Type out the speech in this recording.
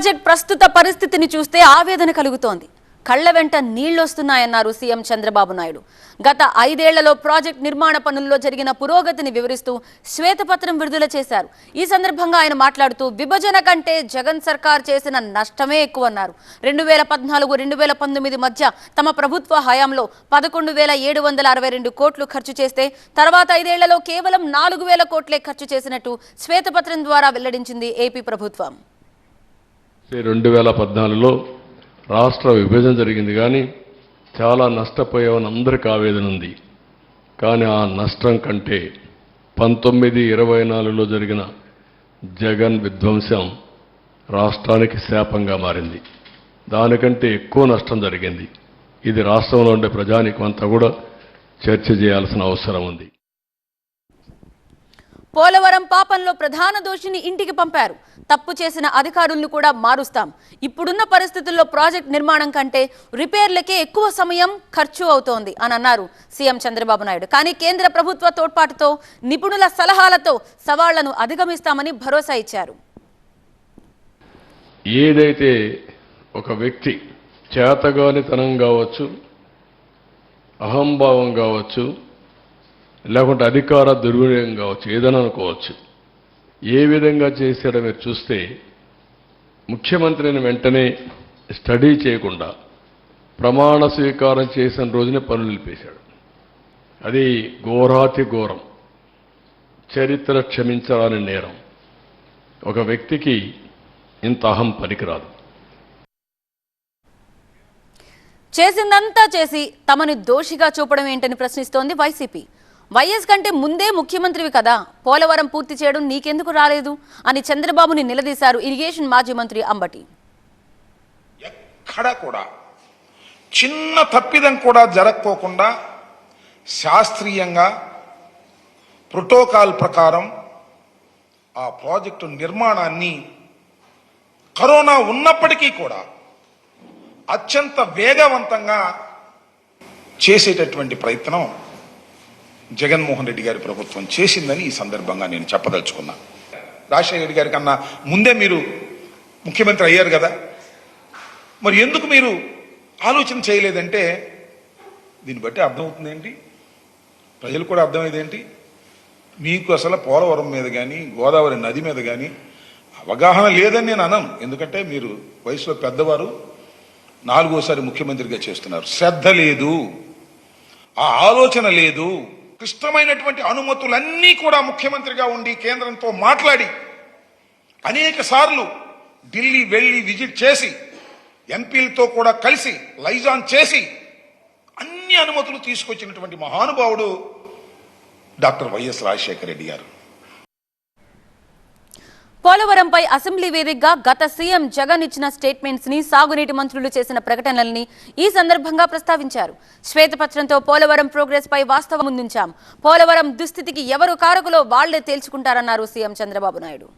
Project ప్రస్తుత పరిస్థితిని చూస్తే ఆవేదన కలుగుతోంది. కళ్ళ వెంట నీళ్ళొస్తున్నాయన్నారు సీఎం చంద్రబాబు నాయుడు. గత ఐదేళ్ళలో ప్రాజెక్ట్ నిర్మాణ పనుల్లో జరిగిన పురోగతిని వివరిస్తూ శ్వేతపత్రం విడుదల చేశారు. ఈ సందర్భంగా ఆయన మాట్లాడుతూ విభజన కంటే జగన్ సర్కార్ చేసిన నష్టమే ఎక్కువన్నారు. రెండు వేల పద్నాలుగు రెండు వేల పంతొమ్మిది మధ్య తమ ప్రభుత్వ హయాంలో పదకొండు వేల ఏడు వందల అరవై రెండు కోట్లు ఖర్చు చేస్తే తర్వాత ఐదేళ్ళలో కేవలం నాలుగు వేల కోట్లే ఖర్చు చేసినట్టు శ్వేతపత్రం ద్వారా వెల్లడించింది ఏపీ ప్రభుత్వం. రెండు వేల పద్నాలుగులో రాష్ట్ర విభజన జరిగింది కానీ చాలా నష్టపోయామని అందరికీ ఆవేదన ఉంది. కానీ ఆ నష్టం కంటే పంతొమ్మిది ఇరవై నాలుగులో జరిగిన జగన్ విధ్వంసం రాష్ట్రానికి శాపంగా మారింది. దానికంటే ఎక్కువ నష్టం జరిగింది. ఇది రాష్ట్రంలో ఉండే ప్రజానికం అంతా కూడా చర్చ చేయాల్సిన అవసరం ఉంది. పోలవరం పాపంలో ప్రధాన దోషిని ఇంటికి పంపారు. తప్పు చేసిన అధికారులను కూడా మారుస్తాం. ఇప్పుడున్న పరిస్థితుల్లో ప్రాజెక్ట్ నిర్మాణం కంటే రిపేర్లకే ఎక్కువ సమయం ఖర్చు అవుతోంది అని అన్నారు సీఎం చంద్రబాబు నాయుడు. కానీ కేంద్ర ప్రభుత్వ తోడ్పాటుతో నిపుణుల సలహాలతో సవాళ్ళను అధిగమిస్తామని భరోసా ఇచ్చారు. ఏదైతే ఒక వ్యక్తి చేతగానితనం కావచ్చు అహంభావం కావచ్చు లేకుంటే అధికార దుర్వినియోగం కావచ్చు ఏదైనా అనుకోవచ్చు. ఏ విధంగా చేశారో మీరు చూస్తే ముఖ్యమంత్రిని వెంటనే స్టడీ చేయకుండా ప్రమాణ స్వీకారం చేసిన రోజునే పనులు నిలిపేశాడు. అది ఘోరాతి ఘోరం. చరిత్ర క్షమించాలని నేరం. ఒక వ్యక్తికి ఇంత అహం పనికిరాదు. చేసిందంతా చేసి తమని దోషిగా చూపడం ఏంటని ప్రశ్నిస్తోంది వైసీపీ. వైఎస్ కంటే ముందే ముఖ్యమంత్రివి కదా. పోలవరం పూర్తి చేయడం నీకెందుకు రాలేదు? అని చంద్రబాబుని నిలదీశారు ఇరిగేషన్ మాజీ మంత్రి అంబటి. ఎక్కడ కూడా చిన్న తప్పిదం కూడా జరగకోకుండా శాస్త్రీయంగా ప్రోటోకాల్ ప్రకారం ఆ ప్రాజెక్టు నిర్మాణాన్ని కరోనా ఉన్నప్పటికీ కూడా అత్యంత వేగవంతంగా చేసేటటువంటి ప్రయత్నం జగన్మోహన్ రెడ్డి గారి ప్రభుత్వం చేసిందని ఈ సందర్భంగా నేను చెప్పదలుచుకున్నా. రాజశేఖర రెడ్డి గారి కన్నా ముందే మీరు ముఖ్యమంత్రి అయ్యారు కదా. మరి ఎందుకు మీరు ఆలోచన చేయలేదంటే దీన్ని బట్టి అర్థమవుతుంది ఏంటి? ప్రజలు కూడా అర్థమయ్యేది ఏంటి? మీకు అసలు పోలవరం మీద కానీ గోదావరి నది మీద కానీ అవగాహన లేదని నేను అనను. ఎందుకంటే మీరు వయసులో పెద్దవారు నాలుగోసారి ముఖ్యమంత్రిగా చేస్తున్నారు. శ్రద్ధ లేదు. ఆ ఆలోచన లేదు. క్లిష్టమైనటువంటి అనుమతులన్నీ కూడా ముఖ్యమంత్రిగా ఉండి కేంద్రంతో మాట్లాడి అనేక సార్లు ఢిల్లీ వెళ్ళి విజిట్ చేసి ఎంపీలతో కూడా కలిసి లైజాన్ చేసి అన్ని అనుమతులు తీసుకొచ్చినటువంటి మహానుభావుడు డాక్టర్ వైఎస్ రాజశేఖర రెడ్డి గారు. పోలవరంపై అసెంబ్లీ వేదికగా గత సీఎం జగన్ ఇచ్చిన స్టేట్మెంట్స్ని సాగునీటి మంత్రులు చేసిన ప్రకటనల్ని ఈ సందర్భంగా ప్రస్తావించారు. శ్వేతపత్రంతో పోలవరం ప్రోగ్రెస్ పై వాస్తవం ముందుంచాం. పోలవరం దుస్థితికి ఎవరు కారకులో వాళ్ళే తేల్చుకుంటారన్నారు సీఎం చంద్రబాబు నాయుడు.